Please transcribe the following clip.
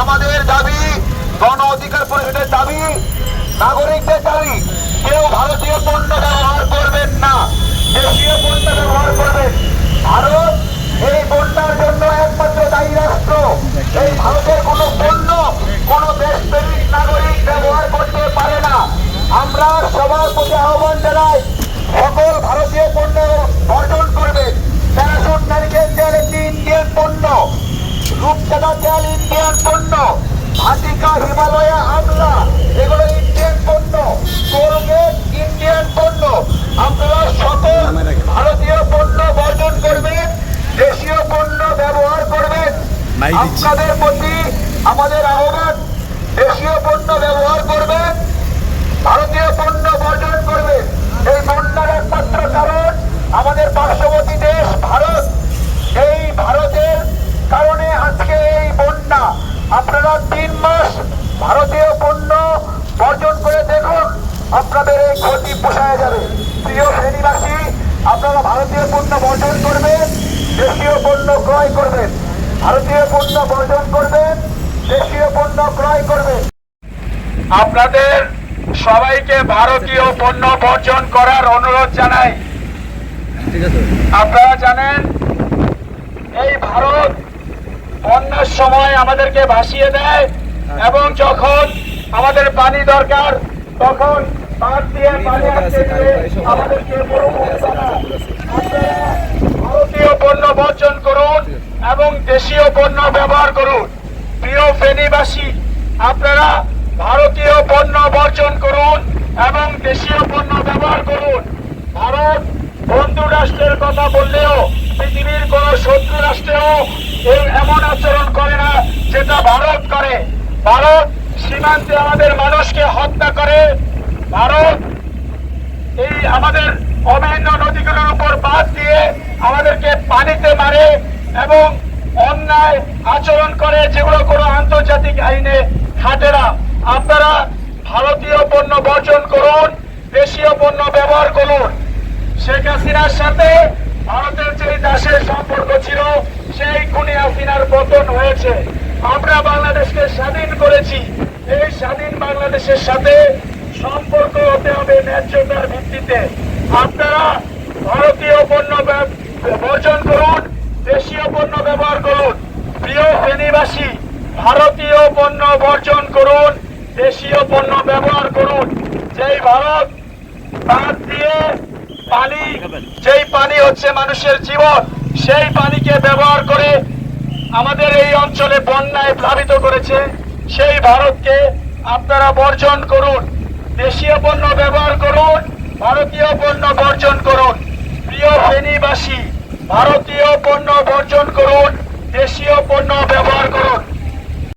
আমাদের দাবি, গণ অধিকার পরিষদের দাবি, নাগরিকদের দাবি, কেউ ভারতীয় পণ্য ব্যবহার করবেন না। দেশীয় পণ্য ব্যবহার করবেন। ভারত এই বন্যার জন্য একমাত্র দায়ী রাষ্ট্র। এই ভারতের কোনো পণ্য কোনো দেশপ্রেমিক নাগরিক ব্যবহার করতে পারে না। আমরা সবার প্রতি আহ্বান জানাই, সকল ভারতীয় পণ্য বর্জন করবেন। প্যারাসুট, নারিকেল তেল একটি ইন্ডিয়ান পণ্য। রূপচাঁদা তেল ইন্ডিয়ান পণ্য ভাটিকা হিমালয়া আমলা এগুলো ইন্ডিয়ান পণ্য কোলগেট ইন্ডিয়ান পণ্য। আপনারা সকল ভারতীয় পণ্য বর্জন করবেন দেশীয় পণ্য ব্যবহার করবেন। আপনাদের প্রতি আমাদের আহ্বান দেশীয় পণ্য ব্যবহার করবেন ভারতীয় পণ্য বর্জন করবে এই বন্যার একমাত্র কারণ আমাদের পার্শ্ববর্তী দেশ ভারত এই ভারতের কারণে আজকে এই বন্যা আপনারা তিন মাস ভারতীয় পণ্য বর্জন করে দেখুন আপনাদের এই ক্ষতি পোষায় যাবে। প্রিয় শ্রেণীবাসী আপনারা ভারতীয় পণ্য বর্জন করবেন দেশীয় পণ্য ক্রয় করবেন। ভারতীয় পণ্য বর্জন করবেন দেশীয় পণ্য ক্রয় করবেন। আপনাদের সবাইকে ভারতীয় পণ্য বর্জন করার অনুরোধ জানাই। ঠিক আছে। আপনারা জানেন এই ভারত বন্যার সময় আমাদেরকে ভাসিয়ে দেয় এবং যখন আমাদের পানি দরকার তখন দিয়ে পানি আসতে আমাদেরকে ভারতীয় পণ্য বর্জন করুন এবং দেশীয় পণ্য ব্যবহার করুন। প্রিয় ফেনীবাসী আপনারা ভারতীয় পণ্য বর্জন করুন এবং দেশীয় পণ্য ব্যবহার করুন। ভারত বন্ধু রাষ্ট্রের কথা বললেও পৃথিবীর কোন শত্রু রাষ্ট্রেও এই এমন আচরণ করে না যেটা ভারত করে। ভারত সীমান্তে আমাদের মানুষকে হত্যা করে। ভারত এই আমাদের অভিন্ন নদীগুলোর উপর বাদ দিয়ে আমাদেরকে পানিতে মারে এবং অন্যায় আচরণ করে যেগুলো কোনো আন্তর্জাতিক আইনে খাটে না। আপনারা ভারতীয় পণ্য বর্জন করুন, দেশীয় পণ্য ব্যবহার করুন। শেখ হাসিনার সাথে ভারতের যে দাসের সম্পর্ক ছিল সেই খুনি হাসিনার পতন হয়েছে। আমরা বাংলাদেশকে স্বাধীন করেছি। এই স্বাধীন বাংলাদেশের সাথে সম্পর্ক হতে হবে ন্যায্যতার ভিত্তিতে। আপনারা ভারতীয় পণ্য বর্জন করুন, দেশীয় পণ্য ব্যবহার করুন, প্রিয় ফেনীবাসী ভারতীয় পণ্য বর্জন করুন, দেশীয় পণ্য ব্যবহার করুন। যেই ভারত বাদ দিয়ে পানি যেই পানি হচ্ছে মানুষের জীবন সেই পানিকে ব্যবহার করে আমাদের এই অঞ্চলে বন্যায় প্লাবিত করেছে। সেই ভারতকে আপনারা বর্জন করুন। দেশীয় পণ্য ব্যবহার করুন, ভারতীয় পণ্য বর্জন করুন। প্রিয় ফেনীবাসী, ভারতীয় পণ্য বর্জন করুন, দেশীয় পণ্য ব্যবহার করুন।